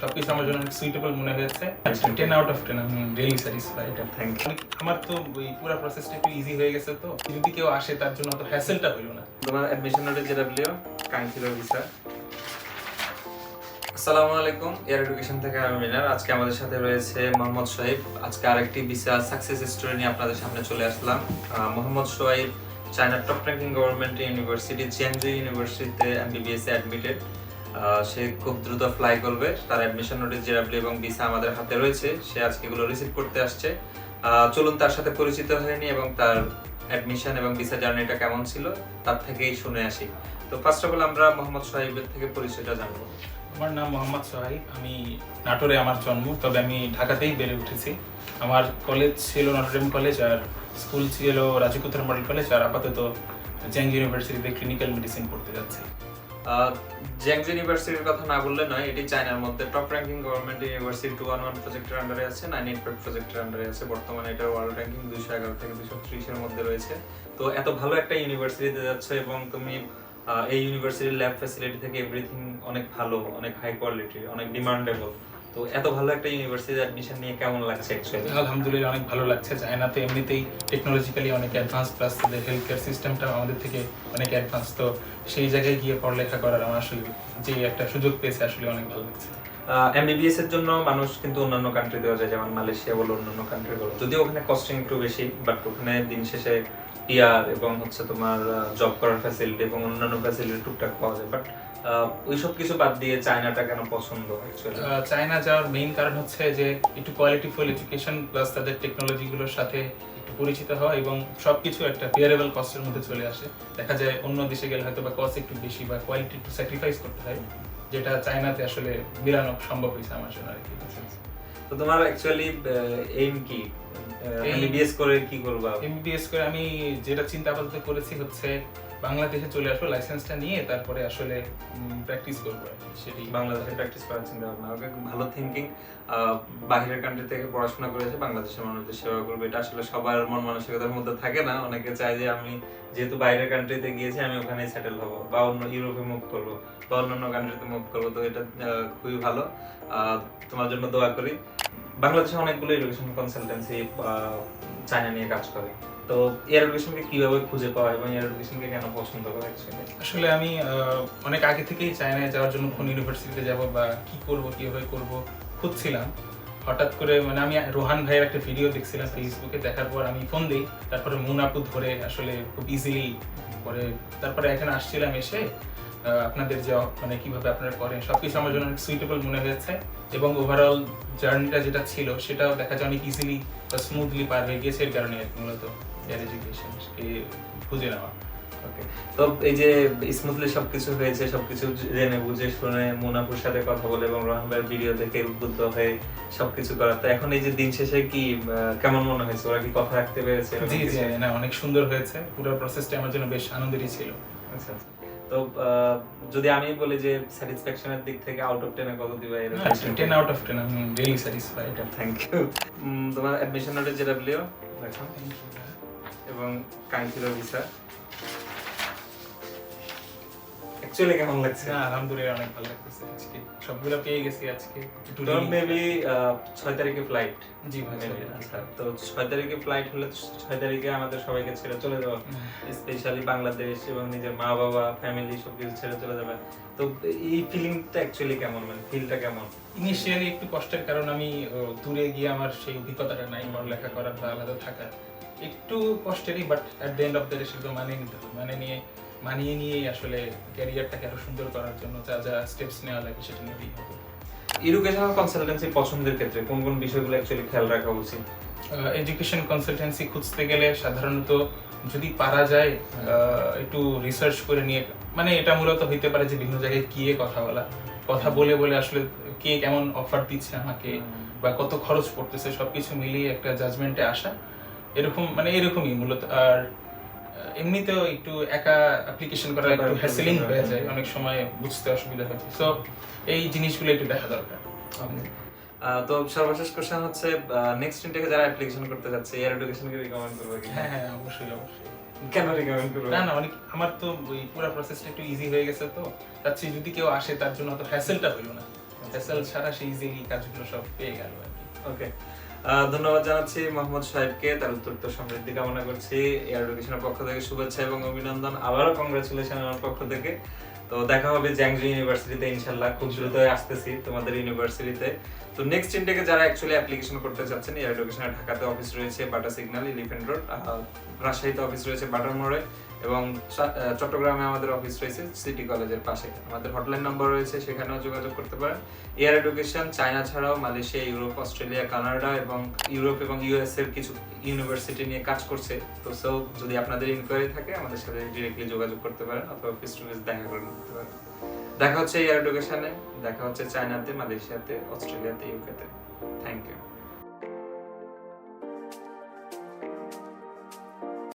সবকিছু আমার জন্য সুইটেবল মনে হয়েছে। টেন আউট অফ টেন আমি রিয়েলি স্যাটিসফাইড থ্যাংক ইউ আমার তো ওই পুরো প্রসেসটা একটু ইজি হয়ে গেছে তো। যদি কেউ আসে তার জন্য অত হ্যাসেলটা হইল না। তোমার অ্যাডমিশন নোটে যেটা বলিও কাঙ্ক্ষিত ভিসা আসসালামু আলাইকুম এয়ার এডুকেশন থেকে আমি মিনার। আজকে আমাদের সাথে রয়েছে মোহাম্মদ সোহেব আজকে আরেকটি ভিসা সাকসেস স্টোরি নিয়ে আপনাদের সামনে চলে আসলাম। মোহাম্মদ সোহেব চায়নার top ranking government university Jiangsu ইউনিভার্সিটিতে এমবিবিএস এ অ্যাডমিটেড সে খুব দ্রুত ফ্লাই করবে। তার অ্যাডমিশন নোটিস জেরাবলি এবং ভিসা আমাদের হাতে রয়েছে, সে আজকে এগুলো রিসিভ করতে আসছে। চলুন তার সাথে পরিচিত হয়নি এবং তার অ্যাডমিশন এবং ভিসা জার্নিটা কেমন ছিল, তার থেকেই শুনে আসি। তো ফার্স্ট অফ অল আমরা মোহাম্মদ সোহেবের থেকে পরিচয়টা জানব। আমার নাম মোহাম্মদ সোহাইব। আমি নাটোরে আমার জন্ম, তবে আমি ঢাকাতেই বেড়ে উঠেছি। আমার কলেজ ছিল নটরডেম কলেজ আর স্কুল ছিল রাজকুত্তর মডেল কলেজ আর আপাতত জ্যাং ইউনিভার্সিটিতে ক্লিনিক্যাল মেডিসিন পড়তে যাচ্ছি। জ্যাংজ ইউনিভার্সিটির কথা না বললে নয়, এটি চায়নার মধ্যে top ranking government university two one one প্রজেক্টের আন্ডারে আছে নাইন এইট ফাইভ প্রজেক্টের আন্ডারে আছে, বর্তমানে এটা ওয়ার্ল্ড র্যাঙ্কিং দুশো এগারো থেকে দুশো ত্রিশের মধ্যে রয়েছে। তো এত ভালো একটা ইউনিভার্সিটিতে যাচ্ছে এবং তুমি এই ইউনিভার্সিটির ল্যাব ফ্যাসিলিটি থেকে এভরিথিং অনেক ভালো, অনেক হাই কোয়ালিটি অনেক ডিমান্ডেবল তো এত ভালো একটা ইউনিভার্সিটিতে অ্যাডমিশন নিয়ে কেমন লাগছে আলহামদুলিল্লাহ অনেক ভালো লাগছে। চায়নাতে এমনিতেই টেকনোলজিক্যালি অনেক অ্যাডভান্স প্লাস তাদের হেলথ কেয়ার সিস্টেমটা আমাদের থেকে অনেক অ্যাডভান্স তো সেই জায়গায় গিয়ে পড়ালেখা করার আমার আসলে যে একটা সুযোগ পেয়েছে আসলে অনেক ভালো লাগছে। এমবিবিএস এর জন্য মানুষ কিন্তু অন্যান্য কান্ট্রি দেওয়া যায় যেমন মালয়েশিয়া বলো অন্যান্য কান্ট্রি বলো। যদিও ওখানে কস্টিং একটু বেশি বাট ওখানে দিন শেষে পিআর এবং হচ্ছে তোমার জব করার ফ্যাসিলিটি এবং অন্যান্য ফ্যাসিলিটি টুকটাক পাওয়া যায়। বাট ওইসব কিছু বাদ দিয়ে চায়নাটা কেন পছন্দ চায়না যাওয়ার মেইন কারণ হচ্ছে যে একটু কোয়ালিটিফুল এডুকেশন প্লাস তাদের টেকনোলজিগুলোর সাথে একটু পরিচিত হওয়া এবং সবকিছু একটা বিয়ারেবল কস্টের মধ্যে চলে আসে। দেখা যায় অন্য দেশে গেলে হয়তো বা কস্ট একটু বেশি বা কোয়ালিটি একটু স্যাক্রিফাইস করতে হয় যেটা চায়নাতে আসলে মিলানো সম্ভব হয়েছে আমার জন্য আর কি তো তোমার অ্যাকচুয়ালি এইম কি? এমবিবিএস করে কি করবা এমবিবিএস করে আমি যেটা চিন্তা আপাতত করেছি হচ্ছে বাংলাদেশে চলে আসব লাইসেন্সটা নিয়ে তারপরে আসলে প্র্যাকটিস করব সেটি বাংলাদেশে প্র্যাকটিস করার চিন্তা ভাবনা। ভালো থিঙ্কিং বাহিরের কান্ট্রি থেকে পড়াশোনা করেছে, বাংলাদেশের মানুষদের সেবা করবে। এটা আসলে সবার মন মানসিকতার মধ্যে থাকে না। অনেকে চায় যে আমি যেহেতু বাইরের কান্ট্রিতে গিয়েছি, আমি ওখানেই সেটেল হব বা অন্য ইউরোপে মুভ করব বা অন্যান্য কান্ট্রিতে মুভ করব। তো এটা খুবই ভালো। তোমার জন্য দোয়া করি। বাংলাদেশে অনেকগুলো এডুকেশন কনসালটেন্সি চায়না নিয়ে কাজ করে। তো এয়ার এডুকেশনকে কীভাবে খুঁজে পাওয়া এবং এয়ার এডুকেশনকে কেন পছন্দ করে আসলে আমি অনেক আগে থেকেই চায়নায় যাওয়ার জন্য কোন ইউনিভার্সিটিতে যাব বা কি করব, কীভাবে করব খুঁজছিলাম। হঠাৎ করে মানে আমি রোহান ভাইয়ের একটা ভিডিও দেখছিলাম ফেসবুকে দেখার পর আমি ফোন দিই, তারপরে মুন আপু ধরে আসলে খুব ইজিলি পরে তারপরে এখানে আসছিলাম এসে আপনাদের যে মানে কীভাবে আপনারা করেন, সবকিছু আমার জন্য অনেক সুইটেবল মনে হয়েছে এবং ওভারঅল জার্নিটা যেটা ছিল, সেটাও দেখা যায় অনেক ইজিলি বা স্মুথলি পার হয়ে গিয়েছে এর কারণে মূলত। এডুকেশনকে খুঁজে নেওয়া। ওকে তো এই যে স্মুথলি সবকিছু হয়েছে সবকিছু জেনে বুঝে শুনে মুনাফুর সাথে কথা বলে এবং রোহান ভাইয়ের ভিডিও দেখে উদ্বুদ্ধ হয়ে সবকিছু করা। তো এখন এই যে দিন শেষে কি কেমন মনে হয়েছে? ওরা কি কথা রাখতে পেরেছে? জি জি না অনেক সুন্দর হয়েছে। পুরো প্রসেসটা আমার জন্য বেশ আনন্দেরই ছিল। আচ্ছা আচ্ছা। তো যদি আমি বলি যে স্যাটিসফ্যাকশনের দিক থেকে আউট অফ টেনে কত দিবা? এর টেন আউট অফ টেন আমি রিয়েলি স্যাটিসফাইড থ্যাংক ইউ তোমার অ্যাডমিশন নোটে যেটা বলিও দেখো। এবং কাঙ্ক্ষিত ভিসা অ্যাকচুয়ালি কেমন লাগছে? না আলহামদুলিল্লাহ অনেক ভালো লাগতেছে আজকে। সবগুলো পেয়ে গেছি আজকে। তোর মেবি ছয় তারিখে ফ্লাইট জি ভাই আচ্ছা তো ছয় তারিখে ফ্লাইট হলে ছয় তারিখে আমাদের সবাইকে ছেড়ে চলে যাওয়া। স্পেশালি বাংলাদেশ এবং নিজের মা বাবা ফ্যামিলি সবকিছু ছেড়ে চলে যাবে। তো এই ফিলিংটা অ্যাকচুয়ালি কেমন? মানে ফিলটা কেমন? ইনিশিয়ালি একটু কষ্টের কারণ আমি দূরে গিয়ে আমার সেই অভিজ্ঞতাটা নাই লেখা করার বা আলাদা থাকার। একটু কষ্টেরই but at the end of the day সেগুলো মানিয়ে নিতে মানে নিয়ে মানিয়ে নিয়েই আসলে ক্যারিয়ারটাকে আরও সুন্দর করার জন্য যা যা স্টেপস নেওয়া লাগে সেটা নিতেই হবে। এডুকেশনাল কনসালটেন্সি পছন্দের ক্ষেত্রে কোন কোন বিষয়গুলো অ্যাকচুয়ালি খেয়াল রাখা উচিত? এডুকেশন কনসালটেন্সি খুঁজতে গেলে সাধারণত যদি পারা যায় একটু রিসার্চ করে নিয়ে মানে এটা মূলত হইতে পারে যে বিভিন্ন জায়গায় গিয়ে কথা বলা। কথা বলে বলে আসলে কে কেমন অফার দিচ্ছে আমাকে বা কত খরচ পড়তেছে সবকিছু মিলিয়ে একটা জাজমেন্টে আসা। এরকম মানে এরকমই মূলত। আর এমনিতেও একটু একা অ্যাপ্লিকেশন করা একটু হ্যাসেলিং হয়ে যায় অনেক সময় বুঝতে অসুবিধা হচ্ছে। সো এই জিনিসগুলো একটু দেখা দরকার। তো সর্বশেষ কোশ্চেন হচ্ছে নেক্সট ইনটেকে যারা অ্যাপ্লিকেশন করতে যাচ্ছে এয়ার এডুকেশনকে রিকমেন্ড করবে কি হ্যাঁ হ্যাঁ অবশ্যই অবশ্যই। কেন রিকমেন্ড করবে? না না অনেক আমার তো ওই পুরো প্রসেসটা একটু ইজি হয়ে গেছে তো। চাচ্ছি যদি কেউ আসে তার জন্য অত হ্যাসেলটা হইল না। হ্যাসেল ছাড়া সে ইজিলি কাজগুলো সব পেয়ে গেল আর কি। ওকে ধন্যবাদ জানাচ্ছি মোহাম্মদ সাহেবকে তার উত্তরোত্তর সমৃদ্ধি কামনা করছি। এয়ার এডুকেশনের পক্ষ থেকে শুভেচ্ছা এবং অভিনন্দন। আবারও কংগ্রেচুলেশন আমার পক্ষ থেকে। তো দেখা হবে জ্যাংজু ইউনিভার্সিটিতে ইনশাল্লাহ। খুব দ্রুতই আসতেছি তোমাদের ইউনিভার্সিটিতে তো নেক্সট ইনটেকে যারা অ্যাকচুয়ালি অ্যাপ্লিকেশন করতে চাচ্ছেন এয়ার এডুকেশনের ঢাকাতে অফিস রয়েছে বাটা সিগন্যাল ইলিফেন্ট রোড রাজশাহীতে অফিস রয়েছে বাটার মোড়ে এবং চট্টগ্রামে আমাদের অফিস রয়েছে সিটি কলেজের পাশে। আমাদের হটলাইন নাম্বার রয়েছে, সেখানেও যোগাযোগ করতে পারেন। এয়ার এডুকেশন চায়না ছাড়াও মালয়েশিয়া ইউরোপ অস্ট্রেলিয়া কানাডা এবং ইউরোপ এবং ইউএস এর কিছু ইউনিভার্সিটি নিয়ে কাজ করছে। তো সো যদি আপনাদের ইনকোয়ারি থাকে, আমাদের সাথে ডিরেক্টলি যোগাযোগ করতে পারেন, অথবা ফেস টু ফেস দেখা করে নিতে পারেন। দেখা হচ্ছে এয়ার এডুকেশনে দেখা হচ্ছে চায়নাতে মালয়েশিয়াতে অস্ট্রেলিয়াতে ইউকেতে থ্যাংক ইউ